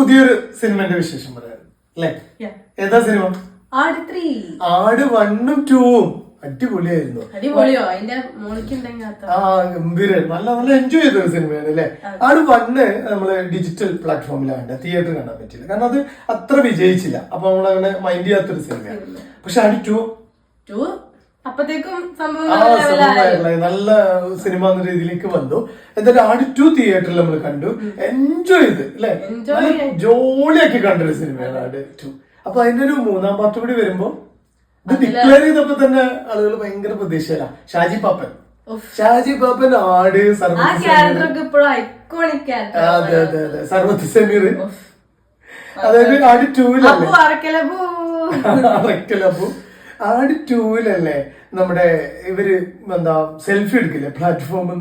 പുതിയൊരു സിനിമന്റെ വിശേഷം പറയാം. അല്ലേ? Yeah. ഏതാ സിനിമ? ആട് ത്രീ. ആട് വണ്ണും ടൂവും. അടിപൊളിയായിരുന്നു. അടിപൊളിയോ? അതിന്റെ ആ ഗംഭീര നല്ല നല്ല എൻജോയ് ചെയ്ത ഒരു സിനിമയാണ് അല്ലേ? ആട് വണ്ണ് നമ്മൾ ഡിജിറ്റൽ പ്ലാറ്റ്ഫോമിലാണ് തിയേറ്റർ കാണാൻ പറ്റില്ല. കാരണം അത് അത്ര വിജയിച്ചില്ല. അപ്പൊ നമ്മളങ്ങനെ മൈൻഡ് ചെയ്യാത്തൊരു സിനിമയാണ്. പക്ഷെ ആട് ടു ടു? അപ്പത്തേക്കും ആ സംഭവങ്ങൾ ലെവലായി നല്ല സിനിമ എന്ന രീതിയിലേക്ക് വന്നു. എന്നിട്ട് ആടി ടു തിയേറ്ററിൽ നമ്മൾ കണ്ടു. എൻജോയ് ചെയ്ത് അല്ലെ? Enjoy ജോളിയാക്കി കണ്ടൊരു സിനിമയാണ് ആട് ടു അപ്പൊ അതിന്റെ ഒരു മൂന്നാം പാർട്ട് കൂടി വരുമ്പോ ഇത് ഡിക്ലെയർ ചെയ്തപ്പോ തന്നെ ആളുകൾ ഭയങ്കര പ്രതീക്ഷയില്ല ഷാജി പാപ്പൻ. ഷാജി പാപ്പൻ ആട് ആ സർവത്ത് ക്യാരക്ടർക്ക് ഇപ്പോഴും ഐക്കോണിക് ക്യാരക്ടർ അതെ അതെ അതെ. സർവത്ത് സമീർ. അതായത് ആട് ടൂവിലല്ലേ അപ്പു അറക്കലപ്പൂ അറക്കലപ്പു ആട് ടൂവിലല്ലേ നമ്മുടെ ഇവർ എന്താ സെൽഫി എടുക്കില്ലേ? പ്ലാറ്റ്ഫോമിൽ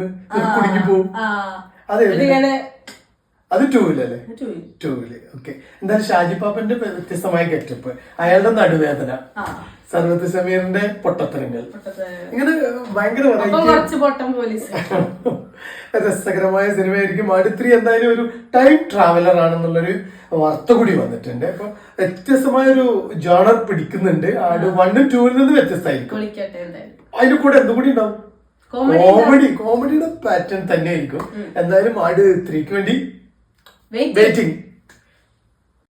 കുടുങ്ങി പോവും. അതെ അത്. ടൂവിലല്ലേ? ടൂവിൽ. ഓക്കെ എന്തായാലും ഷാജി പാപ്പന്റെ വ്യത്യസ്തമായ ഗെറ്റപ്പ് അയാളുടെ നടുവേദന സർവത്ത് സമീറിന്റെ പൊട്ടത്തരങ്ങൾ. പൊട്ടത്തെ. ഇങ്ങനെ ഭയങ്കര രസകരമായ സിനിമയായിരിക്കും. അടുത്രി എന്തായാലും ഒരു ടൈം ട്രാവലർ ആണെന്നുള്ളൊരു വാർത്ത കൂടി വന്നിട്ടുണ്ട്. അപ്പൊ വ്യത്യസ്തമായ ഒരു ജോണർ പിടിക്കുന്നുണ്ട് ആട് വണ്ണും ടൂവിൽ നിന്ന് വ്യത്യസ്തമായിരിക്കും. അതിന്റെ കൂടെ എന്തും കൂടി ഉണ്ടാവും. കോമഡി കോമഡിയുടെ പാറ്റേൺ തന്നെ ആയിരിക്കും എന്തായാലും ആട് ത്രീക്ക് വേണ്ടി വെയിറ്റ് വെയിറ്റിംഗ്